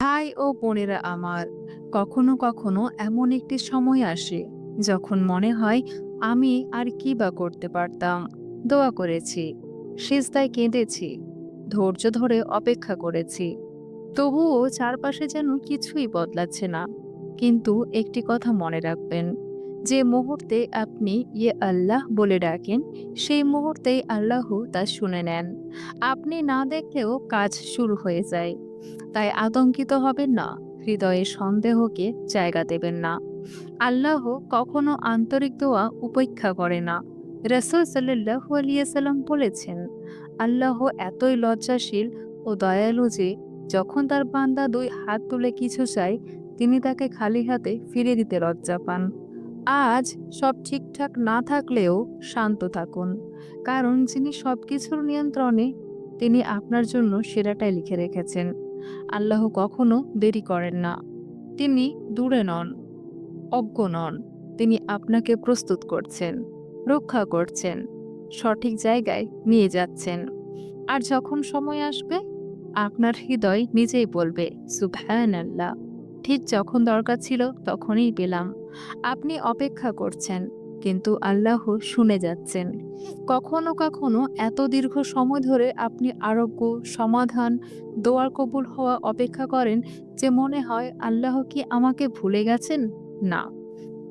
ভাই ও বোনেরা আমার, কখনো কখনো এমন একটি সময় আসে যখন মনে হয় আমি আর কি বা করতে পারতাম। দোয়া করেছি, সিজদায় কেঁদেছি, ধৈর্য ধরে অপেক্ষা করেছি। তবুও চারপাশে যেন কিছুই বদলাচ্ছে না। কিন্তু একটি কথা মনে রাখবেন, যে মুহূর্তে আপনি ইয়ে আল্লাহ বলে ডাকেন, সেই মুহূর্তেই আল্লাহ তা শুনে নেন। আপনি না দেখলেও কাজ শুরু হয়ে যায়। তাই আতঙ্কিত হবেন না, হৃদয়ে সন্দেহকে জায়গা দেবেন না। আল্লাহ কখনো আন্তরিক দোয়া উপেক্ষা করে না। রসুল সাল্লাহু আলিয়াল্লাম বলেছেন, আল্লাহ এতই লজ্জাশীল ও দয়ালু যে, যখন তার বান্দা দুই হাত তুলে কিছু চায়, তিনি তাকে খালি হাতে ফিরে দিতে লজ্জা পান। আজ সব ঠিকঠাক না থাকলেও শান্ত থাকুন, কারণ যিনি সবকিছুর নিয়ন্ত্রণে, তিনি আপনার জন্য সেরাটাই লিখে রেখেছেন। আল্লাহ কখনো দেরি করেন না। তিনি দূরে নন, অজ্ঞ নন। তিনি আপনাকে প্রস্তুত করছেন, রক্ষা করছেন, সঠিক জায়গায় নিয়ে যাচ্ছেন। আর যখন সময় আসবে, আপনার হৃদয় নিজেই বলবে সুবহান আল্লাহ ঠিক যখন দরকার ছিল তখনই পেলাম। আপনি অপেক্ষা করছেন কিন্তু আল্লাহ শুনে যাচ্ছেন। কখনো কখনো এত দীর্ঘ সময় ধরে আপনি আরোগ্য, সমাধান দোয়ার কবুল হওয়া অপেক্ষা করেন যে মনে হয় আল্লাহ কি আমাকে ভুলে গেছেন? না,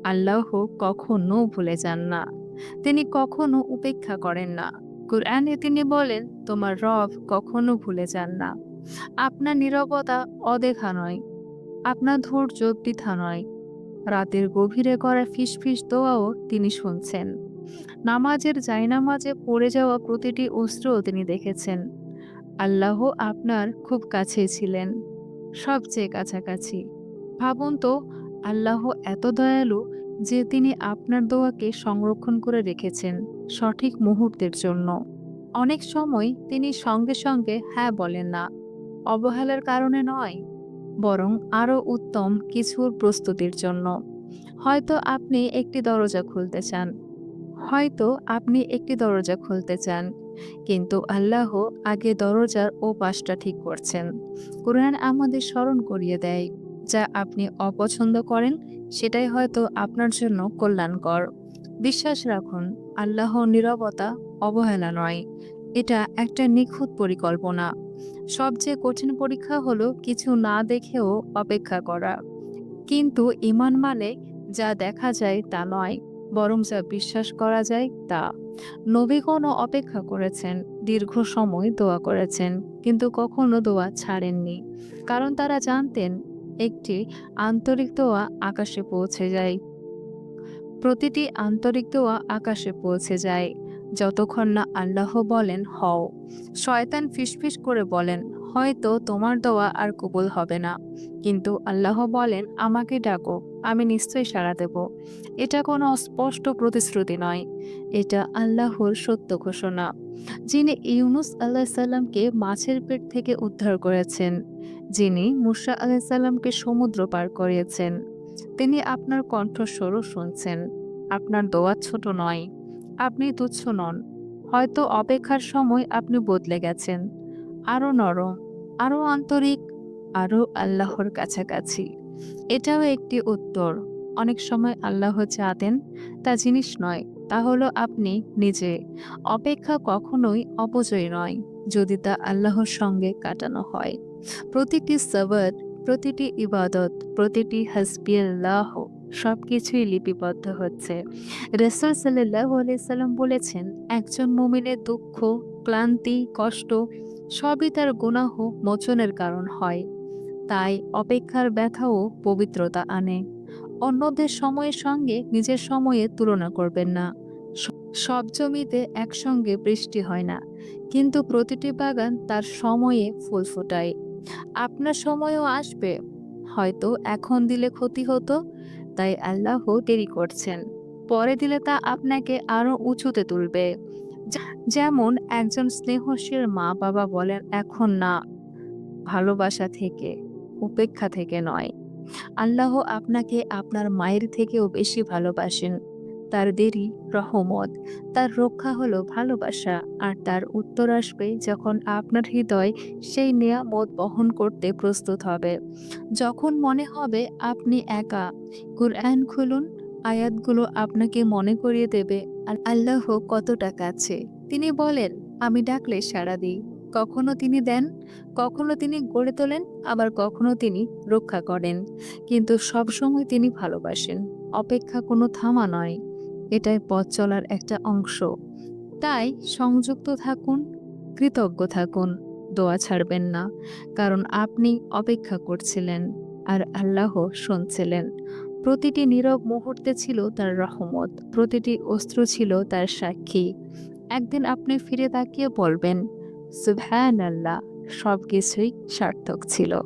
আল্লাহ কখনো ভুলে যান না। তিনি কখনো উপেক্ষা করেন না। কুরআনে তিনি বলেন, তোমার রব কখনো ভুলে যান না। আপনার নিরবতা অদেখা নয়। আপনার ধৈর্য বৃথা নয়। রাতের গভীরে করা ফিসফিস দোয়াও তিনি শুনছেন। নামাজের জায়নামাজে পড়ে যাওয়া প্রতিটি অস্ত্রও তিনি দেখেছেন। আল্লাহ আপনার খুব কাছে ছিলেন, সবচেয়ে কাছাকাছি। ভাবুন তো, আল্লাহ এত দয়ালু যে তিনি আপনার দোয়াকে সংরক্ষণ করে রেখেছেন সঠিক মুহূর্তের জন্য। অনেক সময় তিনি সঙ্গে সঙ্গে হ্যাঁ বলেন না। অবহেলার কারণে নয়। বরং আরও উত্তম কিছুর প্রস্তুতির জন্য। হয়তো আপনি একটি দরজা খুলতে চান। হয়তো আপনি একটি দরজা খুলতে চান। কিন্তু আল্লাহ আগে দরজার ও পাশটা ঠিক করছেন। কোরআন আমাদের স্মরণ করিয়ে দেয়, যা আপনি অপছন্দ করেন, সেটাই হয়তো আপনার জন্য কল্যাণকর। বিশ্বাস রাখুন, আল্লাহ নীরবতা, অবহেলা নয়। এটা একটা নিখুঁত পরিকল্পনা। সবচেয়ে কঠিন পরীক্ষা হলো, কিছু না দেখেও অপেক্ষা করা। কিন্তু ইমান মানে যা দেখা যায় তা নয়, বরং যা বিশ্বাস করা যায় তা। নবীগণও অপেক্ষা করেছেন, দীর্ঘ সময় দোয়া করেছেন, কিন্তু কখনো দোয়া ছাড়েননি। কারণ তারা জানতেন, একটি আন্তরিক দোয়া আকাশে পৌঁছে যায়। প্রতিটি আন্তরিক দোয়া আকাশে পৌঁছে যায়। যতক্ষণ না আল্লাহ বলেন, হও। শয়তান ফিসফিস করে বলেন, হয়তো তোমার দোয়া আর কবুল হবে না। কিন্তু আল্লাহ বলেন, আমাকে ডাকো, আমি নিশ্চয়ই সাড়া দেব। এটা কোনো অস্পষ্ট প্রতিশ্রুতি নয়। এটা আল্লাহর সত্য ঘোষণা, যিনি ইউনুস আল্লাহ সাল্লামকে মাছের পেট থেকে উদ্ধার করেছেন, যিনি মুসা আলাহ সাল্লামকে সমুদ্র পার করিয়েছেন। তিনি আপনার কণ্ঠস্বরও শুনছেন। আপনার দোয়া ছোট নয়। আপনি তুচ্ছ নন। হয়তো অপেক্ষার সময় আপনি বদলে গেছেন। আরও নরম আরও আন্তরিক আরও আল্লাহর কাছাকাছি। এটাও একটি উত্তর। অনেক সময় আল্লাহ চাঁদেন তা জিনিস নয়, তা হলো আপনি নিজে। অপেক্ষা কখনোই অপচয় নয়, যদি তা আল্লাহর সঙ্গে কাটানো হয়। প্রতিটি সবর, প্রতিটি ইবাদত, প্রতিটি হাসবিয়াল্লাহ সব কিছুই লিপিবদ্ধ হচ্ছে। রসুল সাল্লাহ আলাইসাল্লাম বলেছেন, একজন মুমিনের দুঃখ, ক্লান্তি, কষ্ট সবই তার গুনাহ মোচনের কারণ হয়। তাই অপেক্ষার ব্যথাও পবিত্রতা আনে। অন্যদের সময়ের সঙ্গে নিজের সময়ে তুলনা করবেন না। সব জমিতে একসঙ্গে বৃষ্টি হয় না। কিন্তু প্রতিটি বাগান তার সময়ে ফুল ফোটায়। আপনার সময়ও আসবে। হয়তো এখন দিলে ক্ষতি হতো তাই আল্লাহ দেরি করছেন। পরে দিলে তা আপনাকে আরও উঁচুতে তুলবে। যেমন একজন স্নেহশীল মা বাবা বলেন, এখন না, ভালোবাসা থেকে, উপেক্ষা থেকে নয়। আল্লাহ আপনাকে আপনার মায়ের থেকেও বেশি ভালোবাসেন। তার দেরি রহমত। তার রক্ষা হলো ভালোবাসা, আর তার উত্তর আসবে যখন আপনার হৃদয় সেই নিয়ামত বহন করতে প্রস্তুত হবে। যখন মনে হবে আপনি একা, কুরআন খুলুন, আয়াতগুলো আপনাকে মনে করিয়ে দেবে, আর আল্লাহ কতটা কাছে। তিনি বলেন, আমি ডাকলে সাড়া দিই। কখনো তিনি দেন, কখনো তিনি গড়ে তোলেন, আবার কখনো তিনি রক্ষা করেন। কিন্তু সবসময় তিনি ভালোবাসেন। অপেক্ষা কোনো থামা নয়। এটাই পথ চলার একটা অংশ। তাই সংযুক্ত থাকুন, কৃতজ্ঞ থাকুন, দোয়া ছাড়বেন না, কারণ আপনি অপেক্ষা করছিলেন আর আল্লাহ শুনছিলেন। প্রতিটি নীরব মুহূর্তে ছিল তার রহমত, প্রতিটি অস্ত্র ছিল তার সাক্ষী। একদিন আপনি ফিরে তাকিয়ে বলবেন সুবহান আল্লাহ সব কিছুই সার্থক ছিল।